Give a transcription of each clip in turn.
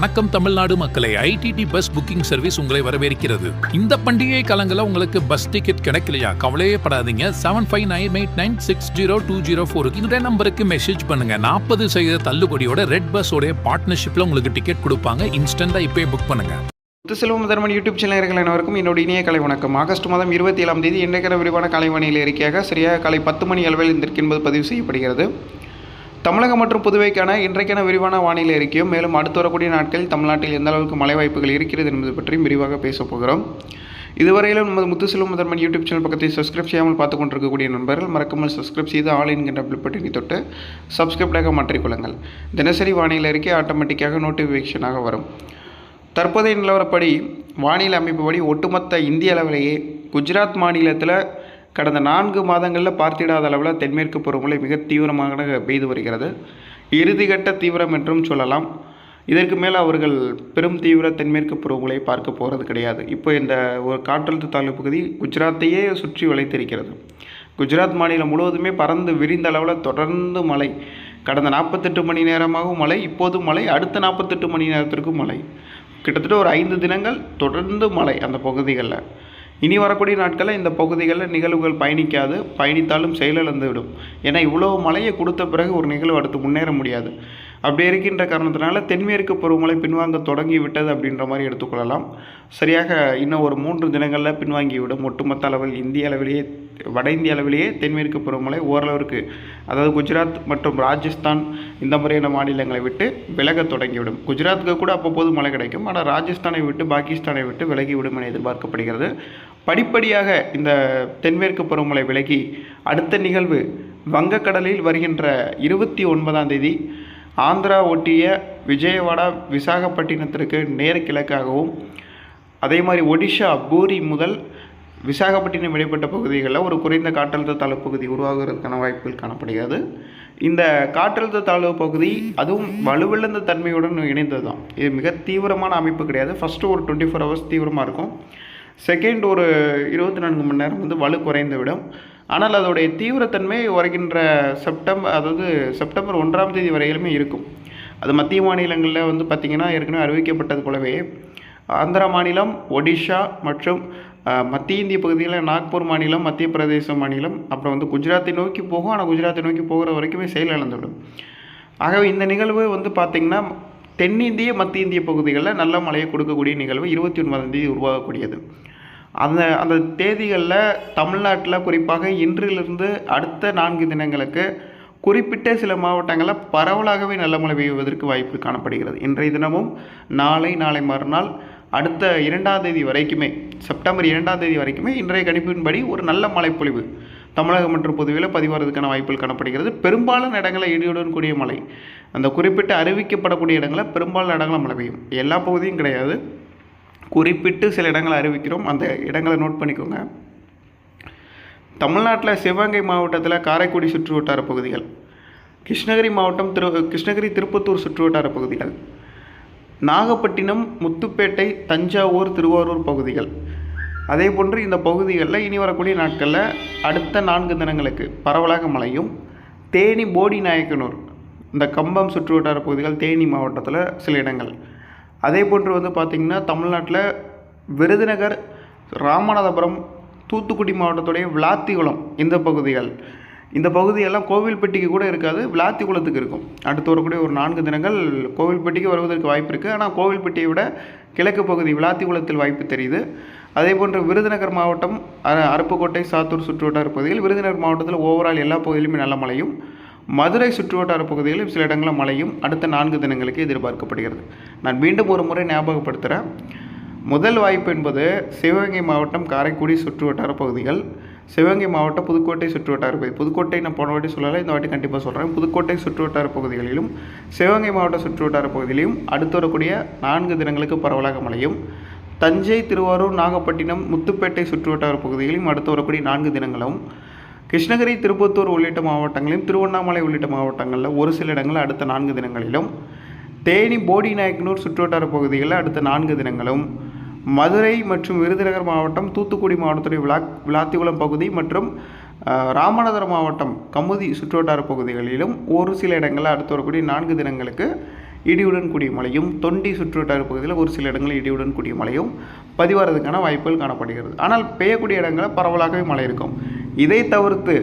வணக்கம் தமிழ்நாடு மக்களை. IDD bus booking service உங்களை வரவேற்கிறது. இந்த பண்டிகை காலங்களில் உங்களுக்கு பஸ் டிக்கெட் கிடைக்கலையா? கவலையே படாதீங்க. Seven five nine eight nine six zero two zero ஃபோருக்கு இந்த நம்பருக்கு மெசேஜ் பண்ணுங்க. நாற்பது சதவீத தள்ளுபடியோட ரெட் பஸ்ஸோட பார்ட்னர்ஷிப்ல உங்களுக்கு டிக்கெட் கொடுப்பாங்க. இன்ஸ்டன்டா இப்பவே புக் பண்ணுங்க. முத்துசெல்வம் முதர்மன் யூடியூப் சேனல்கள் அனைவருக்கும் என்னோட இணைய கலை வணக்கம். ஆகஸ்ட் மாதம் இருபத்தி ஏழாம் தேதி இன்றைக்கிற விரிவான கலைவாணியில் இருக்கையாக சரியாக காலை பத்து மணி அளவில் இருந்திருக்கின்பது பதிவு செய்யப்படுகிறது. தமிழகம் மற்றும் புதுவைக்கான இன்றைக்கான விரிவான வானிலை அறிக்கையும் மேலும் அடுத்து வரக்கூடிய நாட்களில் தமிழ்நாட்டில் எந்த அளவுக்கு மழை வாய்ப்புகள் இருக்கிறது என்பது பற்றியும் விரிவாக பேசப் போகிறோம். இதுவரையிலும் நமது முத்துசெல்வம் முதன்மன் யூடியூப் சேனல் பக்கத்தை சப்ஸ்கிரைப் செய்யாமல் பார்த்து கொண்டிருக்கக்கூடிய நண்பர்கள் மறக்காமல் சப்ஸ்கிரைப் செய்து ஆல் என்கின்ற பில் பட்டினை தொட்டு சப்ஸ்கிரைப்டாக மாற்றிக்கொள்ளுங்கள் தினசரி வானிலை அறிக்கை ஆட்டோமேட்டிக்காக நோட்டிஃபிகேஷனாக வரும். தற்போதைய நிலவரப்படி வானிலை அமைப்புப்படி ஒட்டுமொத்த இந்திய அளவிலேயே குஜராத் மாநிலத்தில் கடந்த நான்கு மாதங்களில் பார்த்திடாத அளவில் தென்மேற்கு பருவமழை மிக தீவிரமாக பெய்து வருகிறது. இறுதிகட்ட தீவிரம் என்றும் சொல்லலாம். இதற்கு மேலே அவர்கள் பெரும் தீவிர தென்மேற்கு பருவமழை பார்க்க போகிறது கிடையாது. இப்போ இந்த ஒரு காற்றழுத்த தாழ்வு பகுதி குஜராத்தையே சுற்றி வளைத்திருக்கிறது. குஜராத் மாநிலம் முழுவதுமே பறந்து விரிந்த அளவில் தொடர்ந்து மழை. கடந்த நாற்பத்தெட்டு மணி நேரமாகவும் மழை. இப்போதும் மழை. அடுத்த நாற்பத்தெட்டு மணி நேரத்திற்கும் மழை. கிட்டத்தட்ட ஒரு ஐந்து தினங்கள் தொடர்ந்து மழை அந்த பகுதிகளில். இனி வரக்கூடிய நாட்களில் இந்த பகுதிகளில் நிகழ்வுகள் பயணிக்காது பயணித்தாலும் செயலிழந்து விடும் ஏன்னா இவ்வளோ மழையை கொடுத்த பிறகு ஒரு நிகழ்வு அடுத்து முன்னேற முடியாது. அப்படி இருக்கின்ற காரணத்தினால தென்மேற்கு பருவமழை பின்வாங்க தொடங்கி விட்டது அப்படின்ற மாதிரி எடுத்துக்கொள்ளலாம். சரியாக இன்னும் ஒரு மூன்று தினங்களில் பின்வாங்கிவிடும் ஒட்டுமொத்த அளவில் இந்திய அளவிலேயே வட இந்திய அளவிலேயே தென்மேற்கு பருவமழை ஓரளவிற்கு அதாவது குஜராத் மற்றும் ராஜஸ்தான் இந்த மாதிரியான மாநிலங்களை விட்டு விலக தொடங்கிவிடும். குஜராத்துக்கு கூட அப்பப்போது மழை கிடைக்கும். ஆனால் ராஜஸ்தானை விட்டு பாகிஸ்தானை விட்டு விலகி விடும் என எதிர்பார்க்கப்படுகிறது. படிப்படியாக இந்த தென்மேற்கு பருவமழை விலகி அடுத்த நிகழ்வு வங்கக்கடலில் வருகின்ற இருபத்தி ஒன்பதாம் தேதி. ஆந்திரா ஒட்டிய விஜயவாடா விசாகப்பட்டினத்திற்கு நேர் கிழக்காகவும் அதே மாதிரி ஒடிஷா பூரி முதல் விசாகப்பட்டினம் இடைப்பட்ட பகுதிகளில் ஒரு குறைந்த காற்றழுத்த தாழ்வு பகுதி உருவாகிறதுக்கான வாய்ப்புகள் காணப்படுகிறது. இந்த காற்றழுத்த தாழ்வு பகுதி அதுவும் வலுவிழந்த தன்மையுடன் இணைந்தது தான் இது மிக தீவிரமான அமைப்பு கிடையாது. ஃபஸ்ட்டு ஒரு டுவெண்ட்டி ஃபோர் ஹவர்ஸ் தீவிரமாக இருக்கும். செகண்ட் ஒரு இருபத்தி நான்கு மணி நேரம் வந்து வலு குறைந்துவிடும் ஆனால் அதோடைய தீவிரத்தன்மை வருகின்ற செப்டம்பர் அதாவது செப்டம்பர் ஒன்றாம் தேதி வரையிலுமே இருக்கும். அது மத்திய மாநிலங்களில் வந்து பார்த்திங்கன்னா ஏற்கனவே அறிவிக்கப்பட்டது போலவே ஆந்திரா மாநிலம் ஒடிஷா மற்றும் மத்திய இந்திய பகுதியில் நாக்பூர் மாநிலம் மத்திய பிரதேச மாநிலம் அப்புறம் வந்து குஜராத்தை நோக்கி போகும். ஆனால் குஜராத்தை நோக்கி போகிற வரைக்குமே செயலிழந்துவிடும் ஆகவே இந்த நிகழ்வு வந்து பார்த்திங்கன்னா தென்னிந்திய மத்திய இந்திய பகுதிகளில் நல்ல மழையை கொடுக்கக்கூடிய நிகழ்வு இருபத்தி ஒன்பதாம் தேதி உருவாகக்கூடியது. அந்த அந்த தேதிகளில் தமிழ்நாட்டில் குறிப்பாக இன்றிலிருந்து அடுத்த நான்கு தினங்களுக்கு குறிப்பிட்ட சில மாவட்டங்களில் பரவலாகவே நல்ல மழை பெய்வதற்கு வாய்ப்பு காணப்படுகிறது. இன்றைய தினமும் நாளை நாளை மறுநாள் அடுத்த இரண்டாம் தேதி வரைக்குமே செப்டம்பர் இரண்டாம் தேதி வரைக்குமே இன்றைய கணிப்பின்படி ஒரு நல்ல மழைப்பொழிவு தமிழகம் மற்றும் பொதுவில் பதிவாகிறதுக்கான வாய்ப்புகள் காணப்படுகிறது. பெரும்பாலான இடங்களில் இடியுடன் கூடிய மழை அந்த குறிப்பிட்ட அறிவிக்கப்படக்கூடிய இடங்களில் பெரும்பாலான இடங்களில் மழை பெய்யும். எல்லா பகுதியும் கிடையாது. குறிப்பிட்டு சில இடங்களை அறிவிக்கிறோம். அந்த இடங்களை நோட் பண்ணிக்கோங்க. தமிழ்நாட்டில் சிவகங்கை மாவட்டத்தில் காரைக்குடி சுற்று வட்டார பகுதிகள் கிருஷ்ணகிரி மாவட்டம் திரு கிருஷ்ணகிரி திருப்பத்தூர் சுற்று வட்டார பகுதிகள் நாகப்பட்டினம் முத்துப்பேட்டை தஞ்சாவூர் திருவாரூர் பகுதிகள். அதே போன்று இந்த பகுதிகளில் இனி வரக்கூடிய நாட்களில் அடுத்த நான்கு தினங்களுக்கு பரவலாக மழையும் தேனி போடி நாயக்கனூர் இந்த கம்பம் சுற்று வட்டார பகுதிகள் தேனி மாவட்டத்தில் சில இடங்கள். அதே போன்று வந்து பார்த்திங்கன்னா தமிழ்நாட்டில் விருதுநகர் ராமநாதபுரம் தூத்துக்குடி மாவட்டத்துடைய விளாத்திகுளம் இந்த பகுதிகள். இந்த பகுதியெல்லாம் கோவில்பட்டிக்கு கூட இருக்காது விளாத்திக்குளத்துக்கு இருக்கும். அடுத்து வரக்கூடிய ஒரு நான்கு தினங்கள் கோவில்பட்டிக்கு வருவதற்கு வாய்ப்பு இருக்குது ஆனால் கோவில்பட்டியை விட கிழக்கு பகுதி விளாத்திக்குளத்தில் வாய்ப்பு தெரியுது. அதே போன்று விருதுநகர் மாவட்டம் அ- அருப்புக்கோட்டை சாத்தூர் சுற்றுவட்டார பகுதியில் விருதுநகர் மாவட்டத்தில் ஓவரால் எல்லா பகுதியிலுமே நல்ல மழையும் மதுரை சுற்றுவட்டார பகுதிகளில் சில இடங்களில் மழையும் அடுத்த நான்கு தினங்களுக்கு எதிர்பார்க்கப்படுகிறது. நான் மீண்டும் ஒரு முறை ஞாபகப்படுத்துகிறேன் முதல் வாய்ப்பு என்பது சிவகங்கை மாவட்டம் காரைக்குடி சுற்றுவட்டார பகுதிகள். சிவகங்கை மாவட்டம் புதுக்கோட்டை சுற்றுவட்டார பகுதி. புதுக்கோட்டை நான் போன வாட்டி சொல்லலை இந்த வாட்டி கண்டிப்பாக சொல்கிறேன் புதுக்கோட்டை சுற்றுவட்டார பகுதிகளிலும் சிவகங்கை மாவட்ட சுற்றுவட்டார பகுதியிலும் அடுத்து வரக்கூடிய நான்கு தினங்களுக்கு பரவலாக மழையும். தஞ்சை திருவாரூர் நாகப்பட்டினம் முத்துப்பேட்டை சுற்றுவட்டார பகுதிகளிலும் அடுத்து வரக்கூடிய நான்கு தினங்களும் கிருஷ்ணகிரி திருப்பத்தூர் உள்ளிட்ட மாவட்டங்களிலும் திருவண்ணாமலை உள்ளிட்ட மாவட்டங்களில் ஒரு சில இடங்களில் அடுத்த நான்கு தினங்களிலும் தேனி போடி நாயக்கனூர் சுற்றுவட்டார பகுதிகளில் அடுத்த நான்கு தினங்களும் மதுரை மற்றும் விருதுநகர் மாவட்டம் தூத்துக்குடி மாவட்டத்துடைய விளா விளாத்திகுளம் பகுதி மற்றும் ராமநாதபுரம் மாவட்டம் கமுதி சுற்றுவட்டார பகுதிகளிலும் ஒரு சில இடங்களில் அடுத்து வரக்கூடிய நான்கு தினங்களுக்கு இடியுடன் கூடிய மழையும் தொண்டி சுற்றுவட்டார பகுதியில் ஒரு சில இடங்களில் இடியுடன் கூடிய மழையும் பதிவாகிறதுக்கான வாய்ப்புகள் காணப்படுகிறது. ஆனால் பெய்யக்கூடிய இடங்களில் பரவலாகவே மழை இருக்கும். இதை தவிர்த்து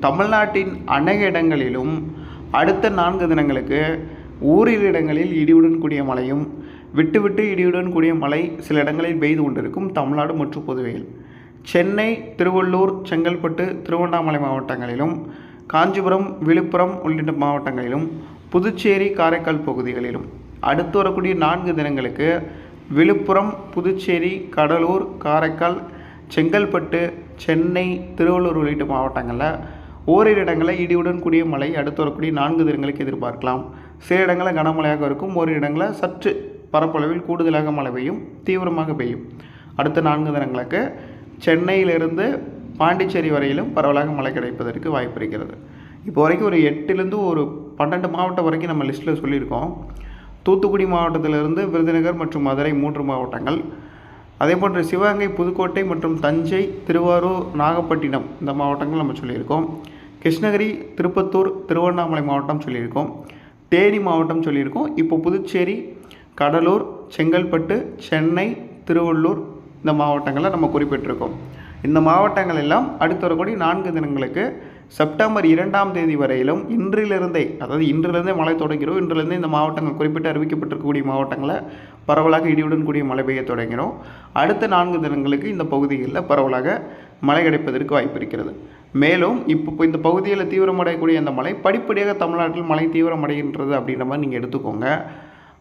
தமிழ்நாட்டின் அநேக இடங்களிலும் அடுத்த நான்கு தினங்களுக்கு ஓரிரு இடங்களில் இடியுடன் கூடிய மழையும் விட்டு விட்டு இடியுடன் கூடிய மழை சில இடங்களில் பெய்து கொண்டிருக்கும் தமிழ்நாடு மற்றும் புதுவையில். சென்னை திருவள்ளூர் செங்கல்பட்டு திருவண்ணாமலை மாவட்டங்களிலும் காஞ்சிபுரம் விழுப்புரம் உள்ளிட்ட மாவட்டங்களிலும் புதுச்சேரி காரைக்கால் பகுதிகளிலும் அடுத்து வரக்கூடிய நான்கு தினங்களுக்கு விழுப்புரம் புதுச்சேரி கடலூர் காரைக்கால் செங்கல்பட்டு சென்னை திருவள்ளூர் உள்ளிட்ட மாவட்டங்களில் ஓரிரு இடங்களில் இடியுடன் கூடிய மழை அடுத்து வரக்கூடிய நான்கு தினங்களுக்கு எதிர்பார்க்கலாம். சில இடங்களில் கனமழையாக இருக்கும் ஓரிரு இடங்களில் சற்று பரப்பளவில் கூடுதலாக மழை பெய்யும் தீவிரமாக பெய்யும். அடுத்த நான்கு தினங்களுக்கு சென்னையிலிருந்து பாண்டிச்சேரி வரையிலும் பரவலாக மழை கிடைப்பதற்கு வாய்ப்பு இருக்கிறது. இப்போ வரைக்கும் ஒரு எட்டுலேருந்து ஒரு பன்னெண்டு மாவட்டம் வரைக்கும் நம்ம லிஸ்ட்டில் சொல்லியிருக்கோம். தூத்துக்குடி மாவட்டத்திலிருந்து விருதுநகர் மற்றும் மதுரை மூன்று மாவட்டங்கள் அதேபோன்று சிவகங்கை புதுக்கோட்டை மற்றும் தஞ்சை திருவாரூர் நாகப்பட்டினம் இந்த மாவட்டங்கள் நம்ம சொல்லியிருக்கோம். கிருஷ்ணகிரி திருப்பத்தூர் திருவண்ணாமலை மாவட்டம் சொல்லியிருக்கோம். தேனி மாவட்டம் சொல்லியிருக்கோம். இப்போ புதுச்சேரி கடலூர் செங்கல்பட்டு சென்னை திருவள்ளூர் இந்த மாவட்டங்களை நம்ம குறிப்பிட்டிருக்கோம். இந்த மாவட்டங்கள் எல்லாம் அடுத்த வரக்கூடிய நான்கு தினங்களுக்கு செப்டம்பர் இரண்டாம் தேதி வரையிலும் இன்றிலிருந்தே அதாவது இன்றிலிருந்தே மழை தொடங்கிறோம். இன்றிலிருந்தே இந்த மாவட்டங்கள் குறிப்பிட்டு அறிவிக்கப்பட்டிருக்கக்கூடிய மாவட்டங்களை பரவலாக இடியுடன் கூடிய மழை பெய்ய தொடங்கிறோம். அடுத்த நான்கு தினங்களுக்கு இந்த பகுதிகளில் பரவலாக மழை கிடைப்பதற்கு வாய்ப்பு இருக்கிறது. மேலும் இப்போ இந்த பகுதியில் தீவிரமடையக்கூடிய அந்த மழை படிப்படியாக தமிழ்நாட்டில் மழை தீவிரமடைகின்றது அப்படின்ற மாதிரி நீங்கள் எடுத்துக்கோங்க.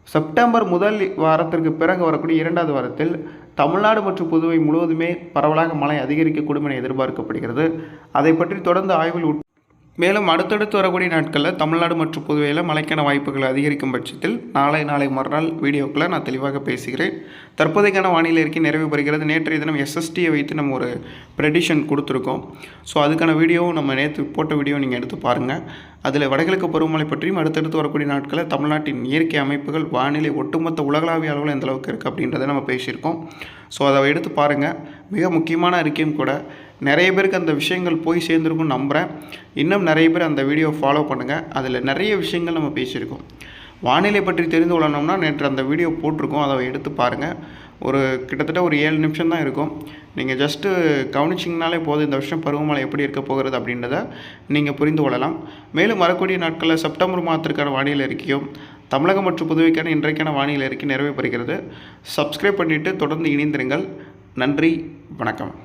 செப்டம்பர் முதல் வாரத்திற்கு பிறகு வரக்கூடிய இரண்டாவது வாரத்தில் தமிழ்நாடு மற்றும் புதுவை முழுவதுமே பரவலாக மழை அதிகரிக்கக்கூடும் என எதிர்பார்க்கப்படுகிறது. அதை பற்றி தொடர்ந்து ஆய்வில் உட் மேலும் அடுத்தடுத்து வரக்கூடிய நாட்களில் தமிழ்நாடு மற்றும் புதுவையில் மழைக்கான வாய்ப்புகள் அதிகரிக்கும் பட்சத்தில் நாளை நாளை மறுநாள் வீடியோக்களை நான் தெளிவாக பேசுகிறேன். தற்போதைக்கான வானிலை அறிக்கை நிறைவு பெறுகிறது. நேற்றைய தினம் எஸ்எஸ்டியை வைத்து நம்ம ஒரு ப்ரெடிஷன் கொடுத்துருக்கோம். ஸோ அதுக்கான வீடியோவும் நம்ம நேற்று போட்ட வீடியோ நீங்கள் எடுத்து பாருங்கள் அதில் வடகிழக்கு பருவமழை பற்றியும் அடுத்தடுத்து வரக்கூடிய நாட்களில் தமிழ்நாட்டின் இயற்கை அமைப்புகள் வானிலை ஒட்டுமொத்த உலகளாவிய அளவில் எந்த அளவுக்கு இருக்குது அப்படின்றத நம்ம பேசியிருக்கோம். ஸோ அதை எடுத்து பாருங்கள் மிக முக்கியமான அறிக்கையும் கூட நிறைய பேருக்கு அந்த விஷயங்கள் போய் சேர்ந்துருக்கும்னு நம்புகிறேன் இன்னும் நிறைய பேர் அந்த வீடியோ ஃபாலோ பண்ணுங்கள் அதில் நிறைய விஷயங்கள் நம்ம பேசியிருக்கோம். வானிலை பற்றி தெரிந்து கொள்ளணும்னா நேற்று அந்த வீடியோ போட்டிருக்கோம். அதை எடுத்து பாருங்கள் ஒரு கிட்டத்தட்ட ஒரு ஏழு நிமிஷம் தான் இருக்கும். நீங்கள் ஜஸ்ட்டு கவனிச்சிங்கனாலே போதும். இந்த வருஷம் பருவமழை எப்படி இருக்க போகிறது அப்படின்றத நீங்கள் புரிந்து கொள்ளலாம். மேலும் வரக்கூடிய நாட்களில் செப்டம்பர் மாதத்திற்கான வானிலை அறிக்கையும் தமிழகம் மற்றும் புதுவைக்கான இன்றைக்கான வானிலை அறிக்கை நிறைவு பெறுகிறது சப்ஸ்கிரைப் பண்ணிவிட்டு தொடர்ந்து இணைந்திருங்கள். நன்றி. வணக்கம்.